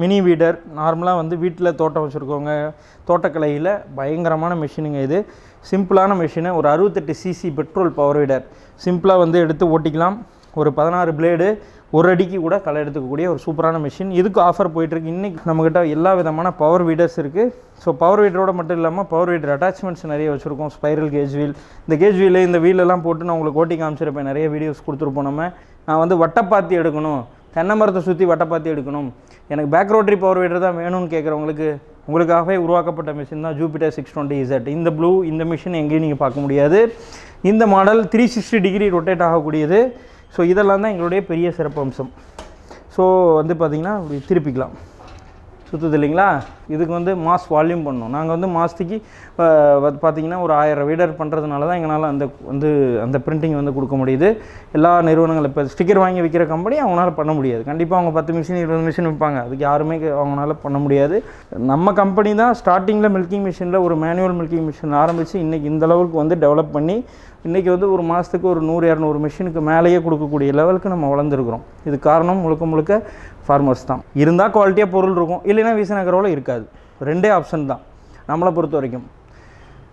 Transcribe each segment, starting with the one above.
Mini weeder. நார்மலாக வந்து வீட்டில் தோட்டம் வச்சுருக்கவங்க தோட்டக்கலையில் பயங்கரமான மிஷினுங்க இது. சிம்பிளான மிஷினு ஒரு அறுபத்தெட்டு சிசி பெட்ரோல் பவர் வீடர். சிம்பிளாக வந்து எடுத்து ஓட்டிக்கலாம். ஒரு பதினாறு பிளேடு ஒரு அடிக்கு கூட களை எடுத்துக்கக்கூடிய ஒரு சூப்பரான மிஷின் இதுக்கு ஆஃபர் போயிட்டுருக்கு. இன்றைக்கி நம்மக்கிட்ட எல்லா விதமான பவர் வீடர்ஸ் இருக்குது ஸோ பவர் வீடரோட மட்டும் இல்லாமல் பவர் வீடர் அட்டாச்மெண்ட்ஸ் நிறைய வச்சுருக்கோம். ஸ்பைரல் கேஜ் வீல் இந்த கேஜ் வீல் இந்த வீலெல்லாம் போட்டு நான் உங்களுக்கு ஓட்டி காமிச்சிருப்பேன். நிறைய வீடியோஸ் கொடுத்துருப்போம் நம்ம. நான் வந்து வட்டப்பாத்தி எடுக்கணும். தென்னை மரத்தை சுற்றி வட்டப்பாத்தி எடுக்கணும். எனக்கு பேக் ரோட்டரி பவர் வீடர் தான் வேணும்னு கேட்குறவங்களுக்கு உங்களுக்காகவே உருவாக்கப்பட்ட மிஷின் தான் ஜூபிட்டர் சிக்ஸ் டுவெண்ட்டி இசட் இந்த ப்ளூ இந்த மிஷின் எங்கேயும் நீங்கள் பார்க்க முடியாது. இந்த model three sixty degree rotate ஆகக்கூடியது. So இதெல்லாம் தான் எங்களுடைய பெரிய சிறப்பம்சம். ஸோ வந்து பார்த்திங்கன்னா இப்படி திருப்பிக்கலாம். சுற்றுது இல்லைங்களா? இதுக்கு வந்து மாஸ் வால்யூம் பண்ணணும். நாங்கள் வந்து மாதத்துக்கு பார்த்தீங்கன்னா ஒரு ஆயிரம் வீடர் பண்ணுறதுனால தான் எங்களால் அந்த வந்து அந்த பிரிண்டிங் வந்து கொடுக்க முடியுது. எல்லா நிறுவனங்களும் இப்போ ஸ்டிக்கர் வாங்கி விற்கிற கம்பெனி அவங்களால பண்ண முடியாது. கண்டிப்பாக அவங்க பத்து மிஷின் இருபது மிஷின் விற்பாங்க அதுக்கு யாருமே அவங்களால பண்ண முடியாது. நம்ம கம்பெனி தான் ஸ்டார்டிங்கில் மில்கிங் மிஷினில் ஒரு மேனுவல் மில்கிங் மிஷின் ஆரம்பித்து இன்றைக்கி இந்த அளவுக்கு வந்து டெவலப் பண்ணி இன்றைக்கி வந்து ஒரு மாதத்துக்கு ஒரு நூறு இரநூறு மிஷினுக்கு மேலேயே கொடுக்கக்கூடிய லெவலுக்கு நம்ம வளர்ந்துருக்குறோம். இது காரணம் முழுக்க முழுக்க ஃபார்மர்ஸ் தான். இருந்தால் குவாலிட்டியாக பொருள் இருக்கும். இல்லைன்னா விசநகரோவில் இருக்காது. ரெண்டே ஆப்ஷன் தான். நம்மளை பொறுத்த வரைக்கும்.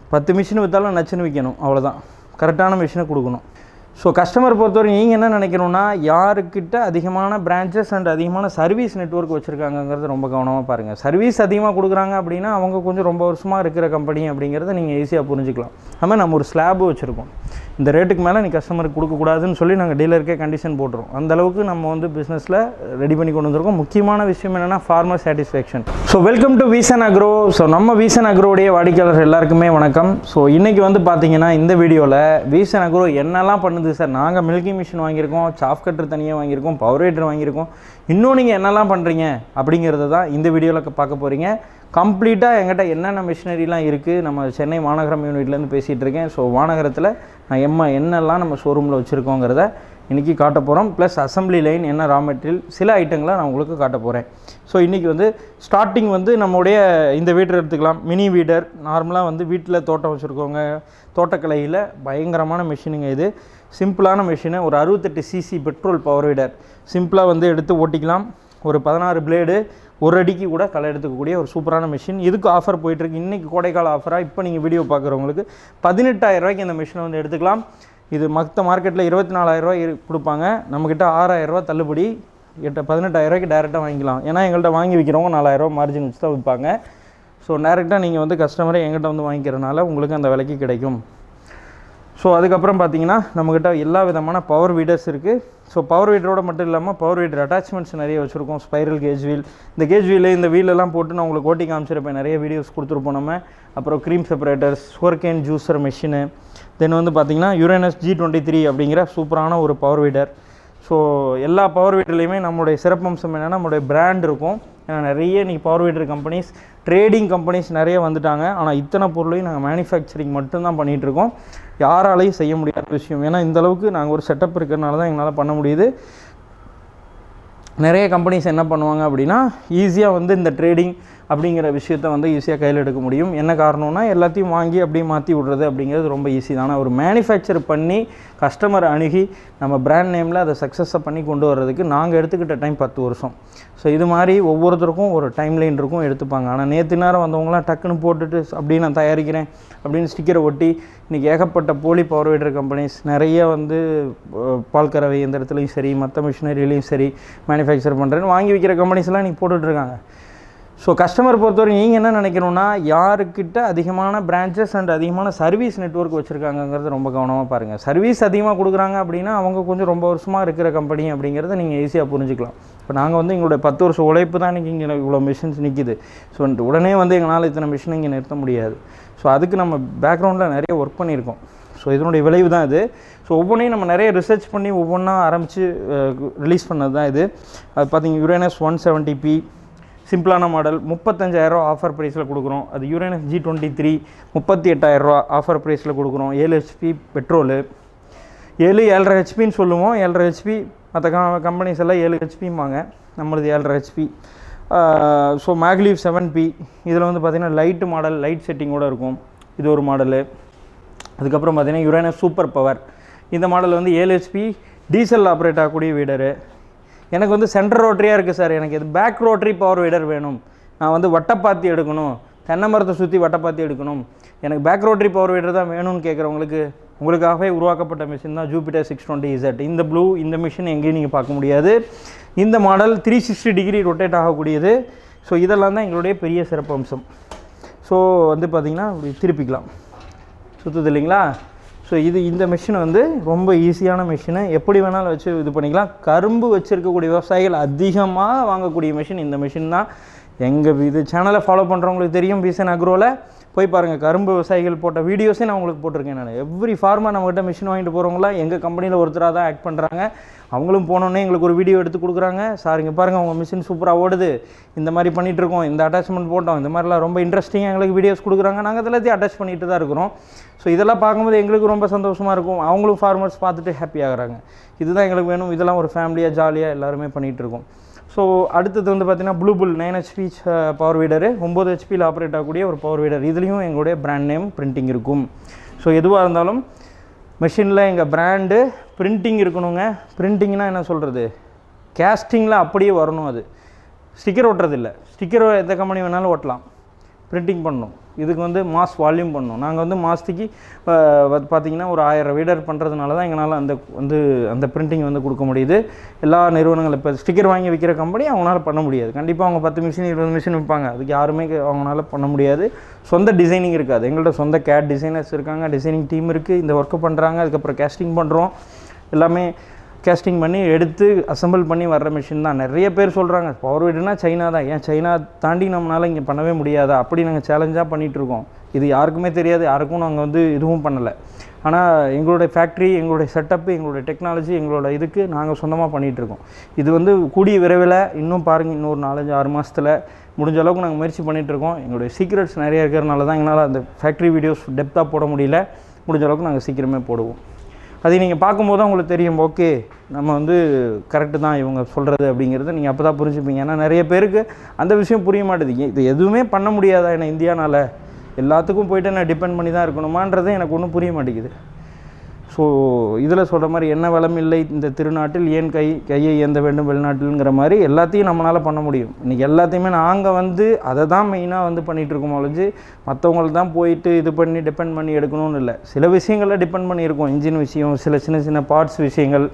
பத்து மிஷின் விற்றாலும் நச்சுன்னு விற்கணும் அவ்வளோதான் கரெக்டான மிஷினை கொடுக்கணும். ஸோ கஸ்டமர் பொறுத்தவரைக்கும் நீங்கள் என்ன நினைக்கணும்னா யாருக்கிட்ட அதிகமான பிரான்ச்சஸ் அண்ட் அதிகமான சர்வீஸ் நெட்வொர்க் வச்சுருக்காங்கங்கிறது ரொம்ப கவனமாக பாருங்கள் சர்வீஸ் அதிகமாக கொடுக்குறாங்க அப்படின்னா அவங்க கொஞ்சம் ரொம்ப வருஷமாக இருக்கிற கம்பெனி அப்படிங்கிறத நீங்கள் ஈஸியாக புரிஞ்சுக்கலாம். அதுமாதிரி நம்ம ஒரு ஸ்லாபு வச்சுருக்கோம். இந்த ரேட்டுக்கு மேலே நீ கஸ்டமருக்கு கொடுக்கக்கூடாதுன்னு சொல்லி நாங்கள் டீலருக்கே கண்டிஷன் போட்டுரும் அந்தளவுக்கு நம்ம வந்து பிஸ்னஸில் ரெடி பண்ணி கொண்டு வந்திருக்கோம். முக்கியமான விஷயம் என்னென்னா farmer satisfaction so welcome to Veesan Agro so நம்ம வீசன் அக்ரோடைய வாடிக்கையாளர் எல்லாருக்குமே வணக்கம். ஸோ இன்றைக்கி வந்து பார்த்தீங்கன்னா இந்த வீடியோவில் வீசன் அக்ரோ என்னெல்லாம் பண்ணுது சார் நாங்கள் மில்கி மிஷின் வாங்கியிருக்கோம் சாஃப் கட்டர் தனியாக வாங்கியிருக்கோம் பவர் ஹீட்டர் வாங்கியிருக்கோம். இன்னும் நீங்கள் என்னெல்லாம் பண்ணுறீங்க அப்படிங்கிறத தான் இந்த வீடியோவில் பார்க்க போகிறீங்க கம்ப்ளீட்டாக எங்கிட்ட என்னென்ன மிஷினரிலாம் இருக்குது நம்ம சென்னை மாநகரம் யூனிட்லேருந்து பேசிகிட்டு இருக்கேன். ஸோ மாநகரத்தில் நான் எம்மா என்னெல்லாம் நம்ம ஷோரூமில் வச்சுருக்கோங்கிறத இன்றைக்கி காட்ட போகிறோம் ப்ளஸ் அசம்பிளி லைன் என்ன ரா மெட்டீரியல் சில ஐட்டங்களை நான் உங்களுக்கு காட்ட போகிறேன் ஸோ இன்றைக்கி வந்து ஸ்டார்டிங் வந்து நம்முடைய இந்த வீட்டர் எடுத்துக்கலாம். Mini weeder. நார்மலாக வந்து வீட்டில் தோட்டம் வச்சுருக்கவங்க தோட்டக்கலையில் பயங்கரமான மிஷினுங்க இது. சிம்பிளான மிஷினு ஒரு அறுபத்தெட்டு சிசி பெட்ரோல் பவர் வீடர் சிம்பிளாக வந்து எடுத்து ஓட்டிக்கலாம். ஒரு பதினாறு பிளேடு ஒரு அடிக்கு கூட களை எடுத்துக்கக்கூடிய ஒரு சூப்பரான மிஷின் இதுக்கு ஆஃபர் போயிட்டுருக்கு இன்றைக்கி கோடைக்கால ஆஃபராக இப்போ நீங்கள் வீடியோ பார்க்குறவங்களுக்கு பதினெட்டாயிரம் ரூபாய்க்கு இந்த மிஷினை வந்து எடுத்துக்கலாம். இது மற்ற மார்க்கெட்டில் இருபத்தி நாலாயிரரூவா கொடுப்பாங்க. நம்மக்கிட்ட ஆறாயிரரூவா தள்ளுபடி எட்ட பதினெட்டாயிரரூவாய்க்கு டேரெக்டாக வாங்கிக்கலாம். ஏன்னா எங்கள்கிட்ட வாங்கி விற்கிறவங்க நாலாயிரரூவா மார்ஜின் வச்சு தான் விற்பாங்க. ஸோ டேரெக்டாக நீங்கள் வந்து கஸ்டமரை எங்கிட்ட வந்து வாங்கிக்கிறனால உங்களுக்கு அந்த விலைக்கு கிடைக்கும். ஸோ அதுக்கப்புறம் பார்த்தீங்கன்னா நம்மக்கிட்ட எல்லா விதமான பவர் வீடர்ஸ் இருக்குது ஸோ பவர் வீடரோட மட்டும் இல்லாமல் பவர் வீடர் அட்டாச்மெண்ட்ஸ் நிறைய வச்சுருக்கோம். ஸ்பைரல் கேஜ் வீல் இந்த கேஜ் வீல் இந்த வீலெல்லாம் போட்டு நான் உங்களுக்கு ஓட்டி காமிச்சிருப்பேன். நிறைய வீடியோஸ் கொடுத்துருப்போம் நம்ம. அப்புறம் cream separators sugarcane juicer machine then வந்து பார்த்திங்கன்னா யுரேனஸ் ஜி டுவெண்ட்டி த்ரீ அப்படிங்கிற சூப்பரான ஒரு பவர் வீடர் ஸோ எல்லா பவர் வீட்டர்லேயுமே நம்மளுடைய சிறப்பம்சம் என்னென்னா நம்மளுடைய பிராண்ட் இருக்கும். ஏன்னா நிறைய இன்றைக்கி power weeder companies trading companies நிறைய வந்துட்டாங்க. ஆனால் இத்தனை பொருளையும் நாங்கள் மேனுஃபேக்சரிங் மட்டும்தான் பண்ணிகிட்ருக்கோம் யாராலையும் செய்ய முடியாத விஷயம். ஏன்னா இந்தளவுக்கு நாங்கள் ஒரு செட்டப் இருக்கிறனால தான் எங்களால் பண்ண முடியுது. நிறைய கம்பெனிஸ் என்ன பண்ணுவாங்க அப்படின்னா ஈஸியாக வந்து இந்த ட்ரேடிங் அப்படிங்கிற விஷயத்த வந்து ஈஸியாக கையில் எடுக்க முடியும். என்ன காரணம்னா எல்லாத்தையும் வாங்கி அப்படியே மாற்றி விட்றது அப்படிங்கிறது ரொம்ப ஈஸி தானே. ஒரு மேனுஃபேக்சர் பண்ணி கஸ்டமர் அணுகி நம்ம பிராண்ட் நேமில் அதை சக்ஸஸை பண்ணி கொண்டு வர்றதுக்கு நாங்கள் எடுத்துக்கிட்ட டைம் பத்து வருஷம். ஸோ இது மாதிரி ஒவ்வொருத்தருக்கும் ஒரு டைம் லைன் இருக்கும் எடுத்துப்பாங்க. ஆனால் நேற்று நேரம் வந்தவங்களாம் டக்குன்னு போட்டுட்டு அப்படி நான் தயாரிக்கிறேன் அப்படின்னு ஸ்டிக்கரை ஒட்டி இன்றைக்கி ஏகப்பட்ட போலி பவர் வீடர் கம்பெனிஸ் நிறைய வந்து பால் கறவை இந்த இடத்துலையும் சரி மற்ற மிஷினரிலையும் சரி மேனுஃபேக்சர் பண்ணுறேன்னு வாங்கி விற்கிற கம்பெனிஸ்லாம் இன்றைக்கி போட்டுட்ருக்காங்க ஸோ கஸ்டமர் பொறுத்தவரைக்கும் நீங்கள் என்ன நினைக்கணும்னா யாருக்கிட்ட அதிகமான பிரான்ச்சஸ் அண்ட் அதிகமான சர்வீஸ் நெட்வொர்க் வச்சுருக்காங்கங்கிறது ரொம்ப கவனமாக பாருங்கள் சர்வீஸ் அதிகமாக கொடுக்குறாங்க அப்படின்னா அவங்க கொஞ்சம் ரொம்ப வருஷமாக இருக்கிற கம்பெனி அப்படிங்கிறத நீங்கள் ஈஸியாக புரிஞ்சுக்கலாம். இப்போ நாங்கள் வந்து எங்களுடைய பத்து வருஷம் உழைப்பு தான் இன்றைக்கி இங்கே இவ்வளோ மிஷின்ஸ் நிற்கிது ஸோ உடனே வந்து எங்களால் இத்தனை மிஷினை இங்கே நிறுத்த முடியாது. ஸோ அதுக்கு நம்ம பேக்ரவுண்டில் நிறைய ஒர்க் பண்ணியிருக்கோம். ஸோ இதனுடைய விளைவு தான் இது. ஸோ ஒவ்வொன்றையும் நம்ம நிறைய ரிசர்ச் பண்ணி ஒவ்வொன்றா ஆரம்பித்து ரிலீஸ் பண்ணது தான் இது. அது பார்த்திங்க யுரேனஸ் ஒன் செவன்ட்டி பி சிம்பிளான மாடல். முப்பத்தஞ்சாயிரரூவா ஆஃபர் ப்ரைஸில் கொடுக்குறோம். அது யூரேனஸ் ஜி டுவெண்ட்டி த்ரீ முப்பத்தி எட்டாயிரரூவா ஆஃபர் ப்ரைஸில் கொடுக்குறோம். ஏழு ஹெச்பி பெட்ரோலு ஏழு ஏழரை ஹெச்பின்னு சொல்லுவோம். ஏழரை ஹெச்பி மற்ற கம்பெனிஸ் எல்லாம் ஏழு ஹெச்பிம்பாங்க நம்மளது ஏழரை ஹெச்பி ஸோ மேக்லீவ் செவன் பி இதில் வந்து பார்த்திங்கன்னா லைட்டு மாடல் லைட் செட்டிங்கோடு இருக்கும். இது ஒரு மாடலு அதுக்கப்புறம் பார்த்திங்கன்னா யுரேனஸ் சூப்பர் பவர் இந்த மாடல் வந்து ஏழு ஹெச்பி டீசல் ஆப்ரேட் ஆகக்கூடிய வீடரு. எனக்கு வந்து சென்டர் ரோட்டரியாக இருக்குது சார் எனக்கு இது பேக் ரோட்டரி பவர் வீடர் வேணும். நான் வந்து வட்டப்பாத்தி எடுக்கணும். தென்னை மரத்தை சுற்றி வட்டப்பாத்தி எடுக்கணும். எனக்கு பேக் ரோட்டரி பவர் வீடர் தான் வேணும்னு கேட்குறவங்களுக்கு உங்களுக்காகவே உருவாக்கப்பட்ட மிஷின் தான் ஜூபிட்டர் சிக்ஸ் டுவெண்ட்டி இசட் இந்த ப்ளூ இந்த மிஷின் எங்கேயும் நீங்கள் பார்க்க முடியாது. இந்த model three sixty degree rotate ஆகக்கூடியது. So இதெல்லாம் தான் எங்களுடைய பெரிய சிறப்பம்சம் ஸோ வந்து பார்த்திங்கன்னா இப்படி திருப்பிக்கலாம். சுற்றுது இல்லைங்களா? ஸோ இது இந்த மிஷின் வந்து ரொம்ப ஈஸியான மிஷினு எப்படி வேணாலும் வச்சு இது பண்ணிக்கலாம். கரும்பு வச்சுருக்கக்கூடிய விவசாயிகள் அதிகமாக வாங்கக்கூடிய மிஷின் இந்த மிஷின் தான். எங்கள் இது சேனலை ஃபாலோ பண்ணுறவங்களுக்கு தெரியும் பிசன் அக்ரோவில் போய் பாருங்கள் கரும்பு விவசாயிகள் போட்ட வீடியோஸே நான் உங்களுக்கு போட்டிருக்கேன் நான். எவ்ரி ஃபார்மர் நம்மகிட்ட மிஷின் வாங்கிட்டு போகிறவங்களாம் எங்கள் கம்பெனியில் ஒருத்தராக தான் ஆக்ட் பண்ணுறாங்க அவங்களும் போனோன்னே எங்களுக்கு ஒரு வீடியோ எடுத்து கொடுக்குறாங்க. சார் இங்கே பாருங்கள் உங்கள் மிஷின் சூப்பராக ஓடுது. இந்த மாதிரி பண்ணிகிட்ருக்கோம் இந்த அட்டாச்மெண்ட் போட்டோம். இந்த மாதிரிலாம் ரொம்ப இன்ட்ரெஸ்டிங்காக எங்களுக்கு வீடியோஸ் கொடுக்குறாங்க. நாங்கள் எல்லாத்தையும் அட்டாச் பண்ணிட்டு தான் இருக்கிறோம். ஸோ இதெல்லாம் பார்க்கும்போது எங்களுக்கு ரொம்ப சந்தோஷமாக இருக்கும். அவங்களும் ஃபார்மர்ஸ் பார்த்துட்டு ஹாப்பி ஆகுறாங்க. இதுதான் எங்களுக்கு வேணும். இதெல்லாம் ஒரு ஃபேமிலியாக ஜாலியாக எல்லாருமே பண்ணிகிட்டு இருக்கோம். ஸோ அடுத்தது வந்து பார்த்திங்கன்னா blue bull nine HP power feeder ஒம்பது ஹெச்பியில் ஆப்ரேட் ஆகக்கூடிய ஒரு பவர் வீடர் இதுலேயும் எங்களுடைய பிராண்ட் நேம் பிரிண்டிங் இருக்கும். ஸோ எதுவாக இருந்தாலும் மிஷினில் எங்கள் பிராண்டு பிரிண்டிங் இருக்கணுங்க. பிரிண்டிங்னா என்ன சொல்கிறது கேஸ்டிங்கில் அப்படியே வரணும் அது. ஸ்டிக்கர் ஒட்டுறதில்ல ஸ்டிக்கர் எந்த கம்பெனி வேணாலும் ஓட்டலாம். பிரிண்டிங் பண்ணணும். இதுக்கு வந்து மாஸ் வால்யூம் பண்ணணும். நாங்கள் வந்து மாதத்துக்கு பார்த்தீங்கன்னா ஒரு ஆயிரம் ரீடர் பண்ணுறதுனால தான் எங்களால் அந்த வந்து அந்த பிரிண்டிங் வந்து கொடுக்க முடியுது. எல்லா நிறுவனங்களும் இப்போ ஸ்டிக்கர் வாங்கி விற்கிற கம்பெனி அவங்களால பண்ண முடியாது. கண்டிப்பாக அவங்க பத்து மிஷின் இருபது மிஷின் விற்பாங்க அதுக்கு யாருமே அவங்களால பண்ண முடியாது. சொந்த டிசைனிங் இருக்காது. எங்கள்கிட்ட சொந்த கேட் டிசைனர்ஸ் இருக்காங்க டிசைனிங் டீம் இருக்குது இந்த ஒர்க்கு பண்ணுறாங்க அதுக்கப்புறம் கேஸ்டிங் பண்ணுறோம் எல்லாமே கேஸ்டிங் பண்ணி எடுத்து அசெம்பிள் பண்ணி வர்ற மிஷின் தான். நிறைய பேர் சொல்கிறாங்க பவர் வீடுனா சைனா தான். ஏன் சைனா தாண்டி நம்மளால் இங்கே பண்ணவே முடியாதா? அப்படி நாங்கள் சேலஞ்சாக பண்ணிகிட்ருக்கோம் இது யாருக்குமே தெரியாது யாருக்கும் நாங்கள் வந்து இதுவும் பண்ணலை. ஆனால் எங்களுடைய ஃபேக்ட்ரி எங்களுடைய செட்டப்பு எங்களுடைய டெக்னாலஜி எங்களோட இதுக்கு நாங்கள் சொந்தமாக பண்ணிகிட்ருக்கோம் இது வந்து கூடிய விரைவில் இன்னும் பாருங்கள் இன்னொரு நாலஞ்சு ஆறு மாதத்தில் முடிஞ்ச அளவுக்கு நாங்கள் முயற்சி பண்ணிகிட்ருக்கோம் எங்களுடைய சீக்ரெட்ஸ் நிறைய இருக்கிறனால தான் எங்களால் அந்த ஃபேக்ட்ரி வீடியோஸ் டெப்த்தாக போட முடியல. முடிஞ்ச அளவுக்கு நாங்கள் சீக்கிரமே போடுவோம். அதை நீங்கள் பார்க்கும்போது தான் உங்களுக்கு தெரியும் ஓகே நம்ம வந்து கரெக்டு தான் இவங்க சொல்கிறது அப்படிங்கிறத. நீங்கள் அப்போ தான் புரிஞ்சுப்பீங்க. ஏன்னா நிறைய பேருக்கு அந்த விஷயம் புரிய மாட்டேதுங்க இது எதுவுமே பண்ண முடியாதா என்ன இந்தியானால்? எல்லாத்துக்கும் போயிட்டு நான் டிபெண்ட் பண்ணி தான் இருக்கணுமான்றது எனக்கு ஒன்றும் புரிய மாட்டேங்குது. ஸோ இதில் சொல்கிற மாதிரி என்ன வளம் இல்லை இந்த திருநாட்டில் ஏன் கை கையை ஏந்த வேண்டும் வெளிநாட்டில்ங்கிற மாதிரி எல்லாத்தையும் நம்மளால் பண்ண முடியும். இன்றைக்கி எல்லாத்தையுமே நாங்கள் வந்து அதை தான் மெயினாக வந்து பண்ணிகிட்ருக்கோம் ஒழிஞ்சு மற்றவங்களுக்கு தான் போயிட்டு இது பண்ணி டிபெண்ட் பண்ணி எடுக்கணும்னு இல்லை. சில விஷயங்களில் டிபெண்ட் பண்ணியிருக்கோம். இன்ஜின் விஷயம் சில சின்ன சின்ன பார்ட்ஸ் விஷயங்கள்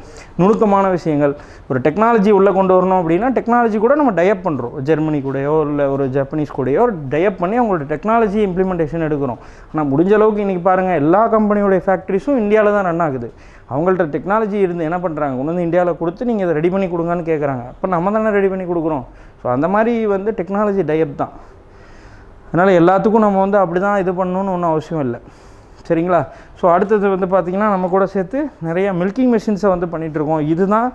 நுணுக்கமான விஷயங்கள். ஒரு டெக்னாலஜி உள்ளே கொண்டு வரணும் அப்படின்னா டெக்னாலஜி கூட நம்ம டயப் பண்ணுறோம் ஜெர்மனி கூடயோ இல்லை ஒரு ஜப்பனீஸ் கூடயோ டயப் பண்ணி அவங்களோட டெக்னாலஜி இம்ப்ளிமெண்டேஷன் எடுக்கிறோம். ஆனால் முடிஞ்ச அளவுக்கு இன்றைக்கி பாருங்கள் எல்லா கம்பெனியோடைய ஃபேக்ட்ரிஸும் இந்தியாவில் தான் ரன் ஆகுது அவங்கள்ட்ட டெக்னாலஜி இருந்து என்ன பண்ணுறாங்க கொண்டு வந்து இந்தியாவில் கொடுத்து நீங்கள் இதை ரெடி பண்ணி கொடுங்கன்னு கேட்குறாங்க அப்போ நம்ம தானே ரெடி பண்ணி கொடுக்குறோம். ஸோ அந்த மாதிரி வந்து டெக்னாலஜி டயப் தான். அதனால் எல்லாத்துக்கும் நம்ம வந்து அப்படி தான் இது பண்ணணும்னு ஒன்றும் அவசியம் இல்லை. சரிங்களா? ஸோ அடுத்தது வந்து பார்த்திங்கன்னா நம்ம கூட சேர்த்து நிறைய மில்கிங் மிஷின்ஸை வந்து பண்ணிகிட்ருக்கோம் இதுதான்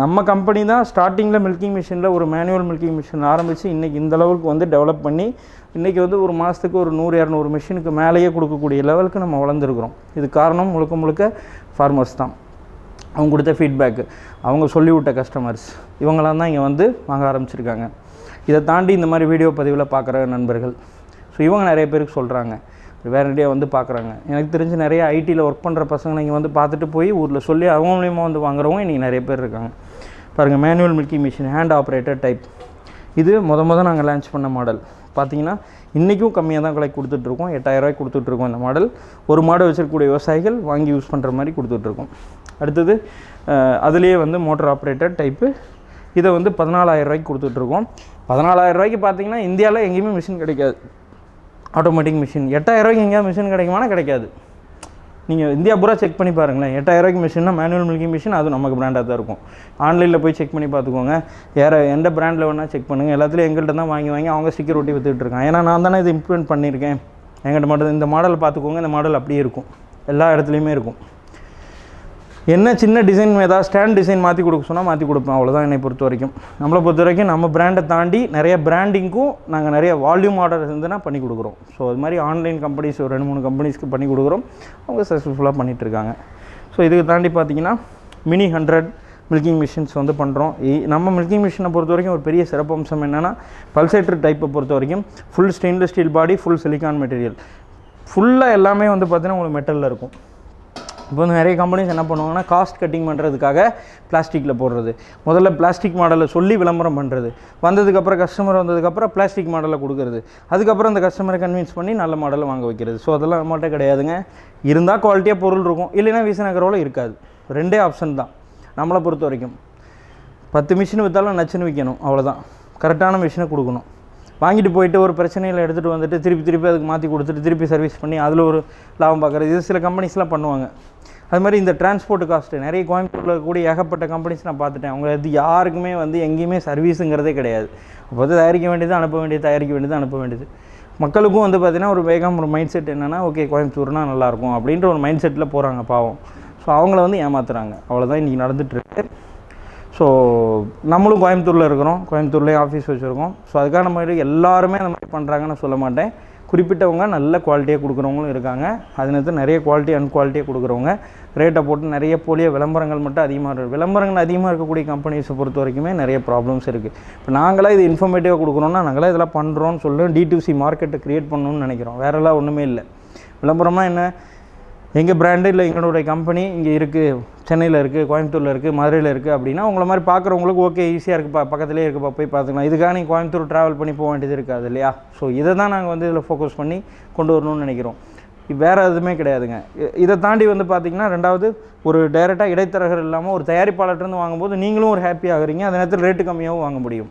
நம்ம கம்பெனி தான் ஸ்டார்டிங்கில் மில்கிங் மிஷினில் ஒரு மேனுவல் மில்கிங் மிஷின் ஆரம்பித்து இன்றைக்கி இந்த அளவுக்கு வந்து டெவலப் பண்ணி இன்றைக்கி வந்து ஒரு மாதத்துக்கு ஒரு நூறு இரநூறு மிஷினுக்கு மேலேயே கொடுக்கக்கூடிய லெவலுக்கு நம்ம வளர்ந்துருக்குறோம். இது காரணம் முழுக்க முழுக்க ஃபார்மர்ஸ் தான். அவங்க கொடுத்த ஃபீட்பேக்கு அவங்க சொல்லிவிட்ட கஸ்டமர்ஸ் இவங்களாம் தான் இங்கே வந்து வாங்க ஆரம்பிச்சிருக்காங்க. இதை தாண்டி இந்த மாதிரி வீடியோ பதிவில் பார்க்குற நண்பர்கள். ஸோ இவங்க நிறைய பேருக்கு சொல்கிறாங்க வேறடியாக வந்து பார்க்குறாங்க. எனக்கு தெரிஞ்சு நிறைய ஐடியில் ஒர்க் பண்ணுற பசங்களை இங்கே வந்து பார்த்துட்டு போய் ஊரில் சொல்லி அவங்க மூலியமாக வந்து வாங்குறவங்க இன்றைக்கி நிறைய பேர் இருக்காங்க. பாருங்கள் manual milking machine hand operator type இது முத முத நாங்கள் லான்ச் பண்ண மாடல் பார்த்தீங்கன்னா இன்றைக்கும் கம்மியாக தான் விலை கொடுத்துட்ருக்கோம். எட்டாயிரரூவாய்க்கு கொடுத்துட்ருக்கோம் இந்த மாடல். ஒரு மாடு வச்சிருக்கக்கூடிய விவசாயிகள் வாங்கி யூஸ் பண்ணுற மாதிரி கொடுத்துட்ருக்கோம். அடுத்தது அதுலேயே வந்து மோட்டர் ஆப்ரேட்டர் டைப்பு இதை வந்து பதினாலாயிரரூவாய்க்கு கொடுத்துட்ருக்கோம். பதினாலாயிரரூவாய்க்கு பார்த்தீங்கன்னா இந்தியாவில் எங்கேயுமே மிஷின் கிடைக்காது. ஆட்டோமேட்டிக் மிஷின் எட்டாயிரரூவாய்க்கு எங்கேயாவது மிஷின் கிடைக்குமானா கிடைக்காது. நீங்கள் இந்தியா பூரா செக் பண்ணி பாருங்களேன். எட்டாயிரம் ரூபாய்க்கு மிஷின்னா மேனுவல் மில்கிங் மிஷின் அது நமக்கு பிராண்டாக தான் இருக்கும். ஆன்லைனில் போய் செக் பண்ணி பார்த்துக்கோங்க. வேறு எந்த பிராண்டில் வேணால் செக் பண்ணுங்கள் எல்லாத்துலேயும் எங்கள்கிட்ட தான் வாங்கி வாங்கி அவங்க ஸ்டிக்கர் ஒட்டி வித்துட்டு இருக்கான் ஏன்னா நான் தானே இது இம்ப்ளிமெண்ட் பண்ணியிருக்கேன். எங்கிட்ட மட்டும் இந்த மாடலை பார்த்துக்கோங்க. இந்த மாடல் அப்படியே இருக்கும். எல்லா இடத்துலையுமே இருக்கும். என்ன சின்ன டிசைன் ஏதாவது ஸ்டாண்ட் டிசைன் மாற்றி கொடுக்க சொன்னால் மாற்றி கொடுப்பேன். அவ்வளோதான் என்னை பொறுத்த வரைக்கும். நம்மளை பொறுத்த வரைக்கும் நம்ம பிராண்டை தாண்டி நிறைய பிராண்டிங்க்கும் நாங்கள் நிறைய வால்யூம் ஆர்டர் இருந்துன்னா பண்ணி கொடுக்குறோம். ஸோ அது மாதிரி ஆன்லைன் கம்பெனிஸ் ஒரு ரெண்டு மூணு கம்பெனிஸ்க்கு பண்ணி கொடுக்குறோம். அவங்க சக்ஸஸ்ஃபுல்லாக பண்ணிகிட்டு இருக்காங்க. ஸோ இதுக்கு தாண்டி பார்த்தீங்கன்னா மினி ஹண்ட்ரட் மில்கிங் மிஷின்ஸ் வந்து பண்ணுறோம் நம்ம மில்கிங் மிஷினை பொறுத்த வரைக்கும் ஒரு பெரிய சிறப்பம்சம் என்னென்னா பல்சேட்டர் டைப்பை பொறுத்த வரைக்கும் full stainless steel body full silicone material ஃபுல்லாக எல்லாமே வந்து பார்த்திங்கன்னா உங்களுக்கு மெட்டலில் இருக்கும். இப்போ வந்து நிறைய கம்பெனிஸ் என்ன பண்ணுவாங்கன்னா காஸ்ட் கட்டிங் பண்ணுறதுக்காக பிளாஸ்டிக்கில் போடுறது. முதல்ல பிளாஸ்டிக் மாடலை சொல்லி விளம்பரம் பண்ணுறது வந்ததுக்கப்புறம் கஸ்டமர் வந்ததுக்கப்புறம் பிளாஸ்டிக் மாடலை கொடுக்குறது. அதுக்கப்புறம் அந்த கஸ்டமரை கன்வின்ஸ் பண்ணி நல்ல மாடலை வாங்க வைக்கிறது. ஸோ அதெல்லாம் நம்மகிட்ட கிடையாதுங்க. இருந்தால் குவாலிட்டியாக பொருள் இருக்கும். இல்லைன்னா விசநகரோவில் இருக்காது. ரெண்டே ஆப்ஷன் தான். நம்மளை பொறுத்த வரைக்கும். பத்து மிஷின் விற்றாலும் நச்சுன்னு விற்கணும் அவ்வளோதான் கரெக்டான மிஷினை கொடுக்கணும். வாங்கிட்டு போயிட்டு ஒரு பிரச்சனையில் எடுத்துகிட்டு வந்துட்டு திருப்பி திருப்பி அதுக்கு மாற்றி கொடுத்துட்டு திருப்பி சர்வீஸ் பண்ணி அதில் ஒரு லாபம் பார்க்குறது. இது சில கம்பெனிஸ்லாம் பண்ணுவாங்க. அது மாதிரி இந்த டிரான்ஸ்போர்ட் காஸ்ட்டு நிறைய கோயம்புத்தூரில் கூட ஏகப்பட்ட கம்பெனிஸ் நான் பார்த்துட்டேன். அவங்க இது யாருக்குமே வந்து எங்கேயுமே சர்வீஸுங்கிறதே கிடையாது. அப்போ வந்து தயாரிக்க வேண்டியது அனுப்ப வேண்டியது தயாரிக்க வேண்டியது அனுப்ப வேண்டியது. மக்களுக்கும் வந்து பார்த்திங்கன்னா ஒரு வேகம் ஒரு மைண்ட் செட் என்னென்னா ஓகே கோயம்புத்தூர்னால் நல்லாயிருக்கும் அப்படின்ற ஒரு மைண்ட் செட்டில் போகிறாங்க பாவம். ஸோ அவங்கள வந்து ஏமாத்துறாங்க. அவ்வளோதான் இன்றைக்கி நடந்துகிட்ருக்கு ஸோ நம்மளும் கோயம்புத்தூரில் இருக்கிறோம். கோயம்புத்தூர்லேயே ஆஃபீஸ் வச்சுருக்கோம். ஸோ அதுக்கான மாதிரி எல்லாருமே அந்த மாதிரி பண்ணுறாங்கன்னு சொல்ல மாட்டேன். குறிப்பிட்டவங்க நல்ல குவாலிட்டியாக கொடுக்குறவங்களும் இருக்காங்க. அது நிறைய குவாலிட்டி அன்குவாலிட்டியாக கொடுக்குறவங்க. ரேட்டை போட்டு நிறைய போலிய விளம்பரங்கள் மட்டும் அதிகமாக இருக்குது விளம்பரங்கள் அதிகமாக இருக்கக்கூடிய கம்பெனிஸை பொறுத்த வரைக்குமே நிறைய ப்ராப்ளம்ஸ் இருக்குது இப்போ நாங்களாம் இது இன்ஃபர்மேட்டிவாக கொடுக்குறோன்னா நாங்களாம் இதெல்லாம் பண்ணுறோன்னு சொல்லி டிடிசி மார்க்கெட்டை க்ரியேட் பண்ணணும்னு நினைக்கிறோம். வேறெல்லாம் ஒன்றுமே இல்லை. விளம்பரம்னா என்ன? எங்கள் பிராண்டு இல்லை எங்களுடைய கம்பெனி இங்கே இருக்குது சென்னையில் இருக்குது கோயம்புத்தூரில் இருக்குது மதுரையில் இருக்குது அப்படின்னா உங்களை மாதிரி பார்க்குறவங்களுக்கு ஓகே ஈஸியாக இருக்குப்பா பக்கத்துலேயே இருக்குப்பா போய் பார்த்துக்கலாம். இதுக்காக நீங்கள் கோயம்புத்தூர் ட்ராவல் பண்ணி போக வேண்டியது இருக்காது இல்லையா? ஸோ இதை தான் நாங்கள் வந்து இதில் ஃபோக்கஸ் பண்ணி கொண்டு வரணும்னு நினைக்கிறோம். வேறு எதுவுமே கிடையாதுங்க. இதை தாண்டி வந்து பார்த்திங்கன்னா ரெண்டாவது ஒரு டைரெக்டாக இடைத்தரகர் இல்லாமல் ஒரு தயாரிப்பாளர்கிட்டருந்து வாங்கும்போது நீங்களும் ஒரு ஹாப்பி ஆகுறீங்க நேரத்தில் ரேட்டு கம்மியாகவும் வாங்க முடியும்.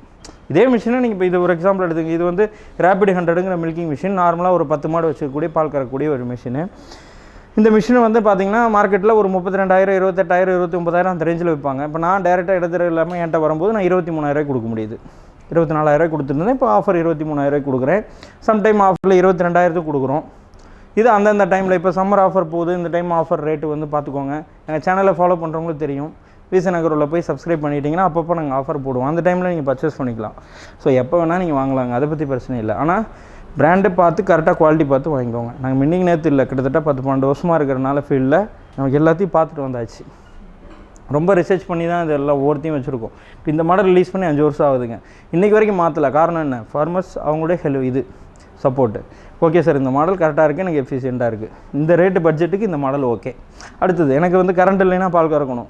இதே மிஷினை நீங்கள் இப்போ இது ஒரு எக்ஸாம்பிள் எடுத்துங்க. இது வந்து ரேபிட் ஹண்ட்ரடுங்கிற மில்கிங் மிஷின் நார்மலாக ஒரு பத்து மாடு வச்சுக்கக்கூடிய பால் கறக்கக்கூடிய ஒரு மிஷினு இந்த மிஷினை வந்து பார்த்தீங்கன்னா மார்க்கெட்டில் ஒரு முப்பத்தி ரெண்டாயிரம் இருபத்தெட்டாயிரம் இருபத்தி ஒம்பதாயிரம் அந்த ரேஞ்சில் விற்பாங்க. இப்போ நான் டேரெக்டாக இடத்துல இல்லாமல் என்கிட்ட வரும்போது நான் இருபத்தி மூணாயிரம் கொடுக்க முடியுது. இருபத்தி நாலாயிரம் கொடுத்துருந்தேன். இப்போ ஆஃபர் இருபத்தி மூணாயிரம் கொடுக்குறேன். சம்டைம் ஆஃபரில் இருபத்தி ரெண்டாயிரத்துக்கு கொடுக்குறோம். இது அந்தந்த டைமில் இப்போ சம்மர் ஆஃபர் போகுது. இந்த டைம் ஆஃபர் ரேட்டு வந்து பார்த்துக்கோங்க. எங்கள் சேனலை ஃபாலோ பண்ணுறவங்களுக்கு தெரியும். விசநகரில் போய் சப்ஸ்கிரைப் பண்ணிட்டீங்கன்னா அப்பப்போ நாங்கள் ஆஃபர் போடுவோம். அந்த டைமில் நீங்கள் பர்ச்சேஸ் பண்ணிக்கலாம். ஸோ எப்போ வேணால் நீங்கள் வாங்கலாங்க. அதை பற்றி பிரச்சனை இல்லை. ஆனால் பிராண்டை பார்த்து கரெக்டாக குவாலிட்டி பார்த்து வாங்கிக்கோங்க. நாங்கள் மின்னிங் நேற்று இல்லை கிட்டத்தட்ட பத்து பன்னெண்டு வருஷமாக இருக்கிறனால ஃபீல்டில் நமக்கு எல்லாத்தையும் பார்த்துட்டு வந்தாச்சு. ரொம்ப ரிசர்ச் பண்ணி தான் இதெல்லாம் ஒவ்வொருத்தையும் வச்சுருக்கோம். இப்போ இந்த மாடல் ரிலீஸ் பண்ணி அஞ்சு வருஷம் ஆகுதுங்க. இன்றைக்கி வரைக்கும் மாற்றல காரணம் என்ன? ஃபார்மர்ஸ் அவங்களுடைய ஹெல்ப் இது சப்போர்ட்டு ஓகே சார் இந்த மாடல் கரெக்டாக இருக்குது எனக்கு எஃபிஷியண்ட்டாக இருக்குது இந்த ரேட்டு பட்ஜெட்டுக்கு இந்த மாடல் ஓகே அடுத்தது எனக்கு வந்து கரண்ட் இல்லைன்னா பால் கறக்கணும்.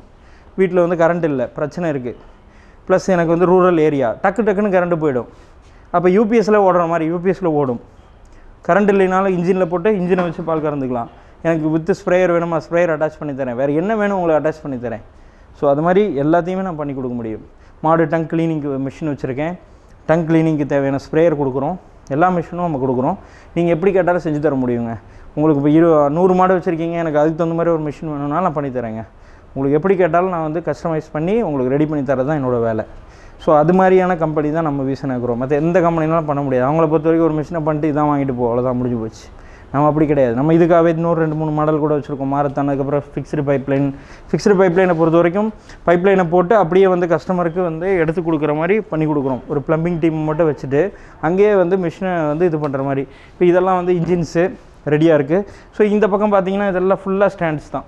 வீட்டில் வந்து கரண்ட் இல்லை பிரச்சனை இருக்குது ப்ளஸ் எனக்கு வந்து ரூரல் ஏரியா டக்கு டக்குன்னு கரண்ட்டு போயிடும். அப்போ யூபிஎஸ்சில் ஓடுற மாதிரி யூபிஎஸ்சில் ஓடும். கரண்ட் இல்லைனாலும் இன்ஜினில் போட்டு இன்ஜினை வச்சு பால் கறந்துக்கலாம். எனக்கு வித்து ஸ்ப்ரேயர் வேணுமா? ஸ்ப்ரேயர் அட்டாச் பண்ணி தரேன். வேறு என்ன வேணும் உங்களுக்கு அட்டாச் பண்ணி தரேன். ஸோ அது மாதிரி எல்லாத்தையுமே நான் பண்ணி கொடுக்க முடியும். மாடு டங்க் கிளீனிங்க்கு மிஷின் வச்சுருக்கேன். டங்க் கிளீனிங்க்கு தேவையான ஸ்ப்ரேயர் கொடுக்குறோம். எல்லா மிஷினும் நம்ம கொடுக்குறோம். நீங்கள் எப்படி கேட்டாலும் செஞ்சு தர முடியுங்க. உங்களுக்கு இப்போ இரு நூறு மாடு வச்சுருக்கீங்க. எனக்கு அதுக்கு தகுந்த மாதிரி ஒரு மிஷின் வேணும்னா நான் பண்ணி தரேங்க. உங்களுக்கு எப்படி கேட்டாலும் நான் வந்து கஸ்டமைஸ் பண்ணி உங்களுக்கு ரெடி பண்ணி தரது தான் என்னோடய வேலை. ஸோ அது மாதிரியான கம்பெனி தான் நம்ம வீசன் ஆகிறோம் மற்ற எந்த கம்பெனினாலும் பண்ண முடியாது. அவங்கள பொறுத்த வரைக்கும் ஒரு மிஷினை பண்ணிட்டு இதான் வாங்கிட்டு போ அவ்வளோதான் முடிஞ்சு போச்சு. நம்ம அப்படி கிடையாது. நம்ம இதுக்காகவே இன்னொரு ரெண்டு மூணு மாடல் கூட வச்சுருக்கோம். மாரத்தான் அதுக்கப்புறம் ஃபிக்ஸ்டு பைப்லைன் ஃபிக்ஸ்டு பைப்லைனை பொறுத்த வரைக்கும் பைப்லைனை போட்டு அப்படியே வந்து கஸ்டமருக்கு வந்து எடுத்து கொடுக்குற மாதிரி பண்ணி கொடுக்குறோம். ஒரு ப்ளம்பிங் டீம் மட்டும் வச்சுட்டு அங்கேயே வந்து மிஷினை வந்து இது பண்ணுற மாதிரி. இப்போ இதெல்லாம் வந்து இன்ஜின்ஸு ரெடியாக இருக்குது ஸோ இந்த பக்கம் பார்த்தீங்கன்னா இதெல்லாம் ஃபுல்லாக ஸ்டாண்ட்ஸ் தான்.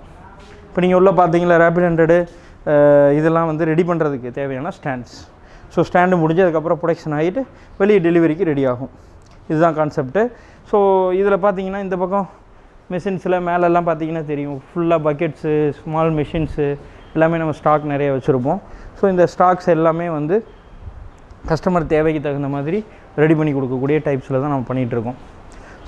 இப்போ நீங்கள் உள்ளே பார்த்தீங்களா ரேபிட் ஹண்ட்ரடு இதெல்லாம் வந்து ரெடி பண்ணுறதுக்கு தேவையான ஸ்டாண்ட்ஸ் ஸோ ஸ்டாண்டு முடிஞ்சு அதுக்கப்புறம் ப்ரொடக்ஷன் ஆகிட்டு வெளியே டெலிவரிக்கு ரெடி ஆகும். இதுதான் கான்செப்ட்டு ஸோ இதில் பார்த்தீங்கன்னா இந்த பக்கம் மிஷின்ஸில் மேலெல்லாம் பார்த்தீங்கன்னா தெரியும். ஃபுல்லாக பக்கெட்ஸு ஸ்மால் மிஷின்ஸு எல்லாமே நம்ம ஸ்டாக் நிறைய வச்சுருப்போம். ஸோ இந்த ஸ்டாக்ஸ் எல்லாமே வந்து கஸ்டமர் தேவைக்கு தகுந்த மாதிரி ரெடி பண்ணி கொடுக்கக்கூடிய டைப்ஸில் தான் நம்ம பண்ணிகிட்ருக்கோம்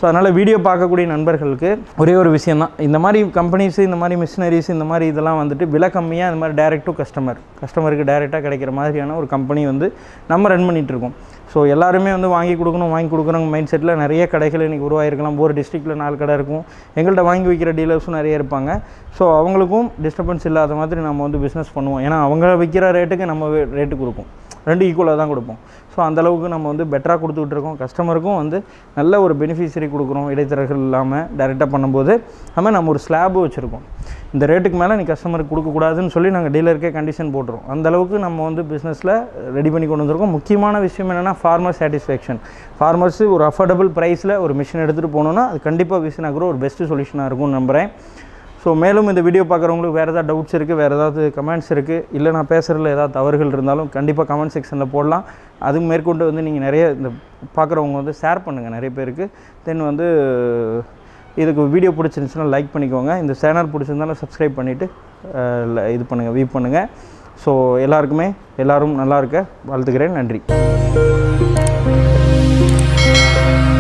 ஸோ அதனால் வீடியோ பார்க்கக்கூடிய நண்பர்களுக்கு ஒரே ஒரு விஷயம் தான் இந்த மாதிரி கம்பெனிஸ் இந்த மாதிரி மிஷினரிஸ் இந்த மாதிரி இதெல்லாம் வந்துட்டு விலை கம்மியாக இந்த மாதிரி டைரக்ட் டு கஸ்டமர் கஸ்டமருக்கு டைரெக்டாக கிடைக்கிற மாதிரியான ஒரு கம்பெனி வந்து நம்ம ரன் பண்ணிகிட்டு இருக்கோம். ஸோ எல்லாருமே வந்து வாங்கி கொடுக்கணும் வாங்கி கொடுக்குறவங்க மைண்ட் செட்டில் நிறைய கடைகள் இன்றைக்கி உருவாகிருக்கலாம் ஒரு டிஸ்ட்ரிக்டில் நாலு கடை இருக்கும். எங்கள்கிட்ட வாங்கி வைக்கிற டீலர்ஸும் நிறைய இருப்பாங்க. ஸோ அவங்களுக்கும் டிஸ்டர்பன்ஸ் இல்லாத மாதிரி நம்ம வந்து பிஸ்னஸ் பண்ணுவோம். ஏன்னா அவங்க விற்கிற ரேட்டுக்கு நம்ம ரேட்டு கொடுப்போம். ரெண்டு ஈக்குவலாக தான் கொடுப்போம். ஸோ அந்தளவுக்கு நம்ம வந்து பெட்டராக கொடுத்துட்ருக்கோம் கஸ்டமருக்கும் வந்து நல்ல ஒரு பெனிஃபிஷரி கொடுக்குறோம். இடைத்தரகர்கள் இல்லாமல் டைரெக்டாக பண்ணும்போது அதுமாதிரி நம்ம ஒரு ஸ்லாபு வச்சுருக்கோம். இந்த ரேட்டுக்கு மேலே நீ கஸ்டமருக்கு கொடுக்கக்கூடாதுன்னு சொல்லி நாங்கள் டீலருக்கே கண்டிஷன் போட்டுருவோம் அந்த அளவுக்கு நம்ம வந்து பிஸ்னஸில் ரெடி பண்ணி கொண்டு வந்திருக்கோம். முக்கியமான விஷயம் என்னென்னா ஃபார்மர் சாட்டிஸ்ஃபேக்ஷன் ஃபார்மர்ஸு ஒரு அஃபோர்டபுள் ப்ரைஸில் ஒரு மிஷின் எடுத்துகிட்டு போனோன்னா அது கண்டிப்பாக விசின் ஆகிற ஒரு பெஸ்ட்டு சொல்யூஷனாக இருக்கும்னு நம்புகிறேன் ஸோ மேலும் இந்த வீடியோ பார்க்குறவங்களுக்கு வேறு ஏதாவது டவுட்ஸ் இருக்குது வேறு ஏதாவது கமெண்ட்ஸ் இருக்குது இல்லை நான் பேசுகிறதுல ஏதாவது தவறுகள் இருந்தாலும் கண்டிப்பாக கமெண்ட் செக்ஷனில் போடலாம். அது மேற்கொண்டு வந்து நீங்கள் நிறைய இந்த பார்க்குறவங்க வந்து ஷேர் பண்ணுங்கள் நிறைய பேருக்கு. தென் வந்து இதுக்கு வீடியோ பிடிச்சிருந்துச்சுன்னா லைக் பண்ணிக்கோங்க. இந்த சேனல் பிடிச்சிருந்தாலும் சப்ஸ்கிரைப் பண்ணிவிட்டு இது பண்ணுங்கள் வியூ பண்ணுங்கள் ஸோ எல்லாருக்குமே எல்லாரும் நல்லா இருக்க வாழ்த்துக்கிறேன் நன்றி.